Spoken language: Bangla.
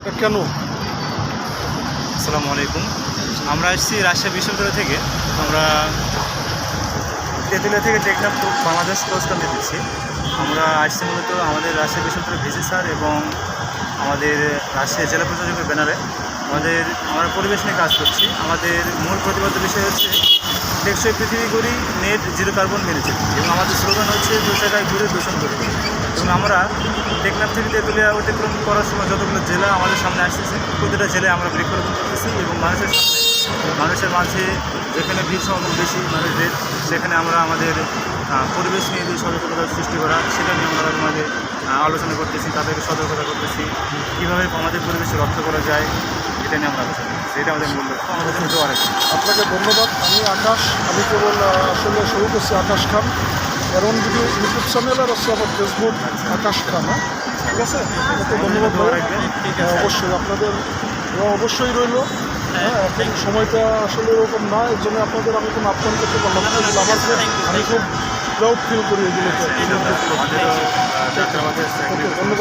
কেন? আসসালামু আলাইকুম। আমরা এসেছি রাজশাহী বিশ্ববিদ্যালয় থেকে। আমরা তেঁতুলিয়া থেকে টেকনাফ বাংলাদেশ পুরস্কার দিচ্ছি আমরা আসছি মূলত আমাদের রাজশাহী বিশ্ববিদ্যালয়ের ভিসি স্যার এবং আমাদের রাজশাহী জেলা প্রশাসকের ব্যানারে। আমাদের আমরা পরিবেশ নিয়ে কাজ করছি। আমাদের মূল প্রতিবাদ্য বিষয় হচ্ছে টেকসই পৃথিবী করি নেট জিরো কার্বন মেরেছে এবং আমাদের স্লোগান হচ্ছে দু জায়গায় ঘুরে দূষণ করি এবং আমরা টেকনাফ থেকে তেঁতুলিয়া অতিক্রম করার সময় যতগুলো জেলা আমাদের সামনে আসতেছে, প্রতিটা জেলায় আমরা বৃক্ষরোপণ করতেছি এবং মানুষের সামনে, মানুষের মাঝে যেখানে ভিড় সমাগম বেশি মানুষদের, সেখানে আমরা আমাদের পরিবেশ নিয়ে যে সতর্কতা সৃষ্টি করা, সেটা নিয়ে আমরা আমাদের আলোচনা করতেছি, তাদেরকে সতর্কতা করতেছি, কীভাবে আমাদের পরিবেশ রক্ষা করা যায়, এটা নিয়ে আমরা আলোচনা করতেছি। এটা আমাদের মূল্য আমাদের কিন্তু আপনাকে ধন্যবাদ। আমি আকাশ, আমি কেবল আসলে শুরু করছি আকাশ খান। এরকম যদি ইউটিউব চ্যানেল আর আছে আমার ফেসবুক আকাশ খানা হ্যাঁ ঠিক আছে? আপনাকে ধন্যবাদ হ্যাঁ, অবশ্যই আপনাদের দোয়া অবশ্যই রইল। হ্যাঁ এখন সময়টা আসলে এরকম না এর জন্য আপনাদের আমি কোনো আপ্যায়ন করতে পারলাম না। এগুলো আমার আমি খুব প্রাউড ফিল করি এগুলোতে। ধন্যবাদ।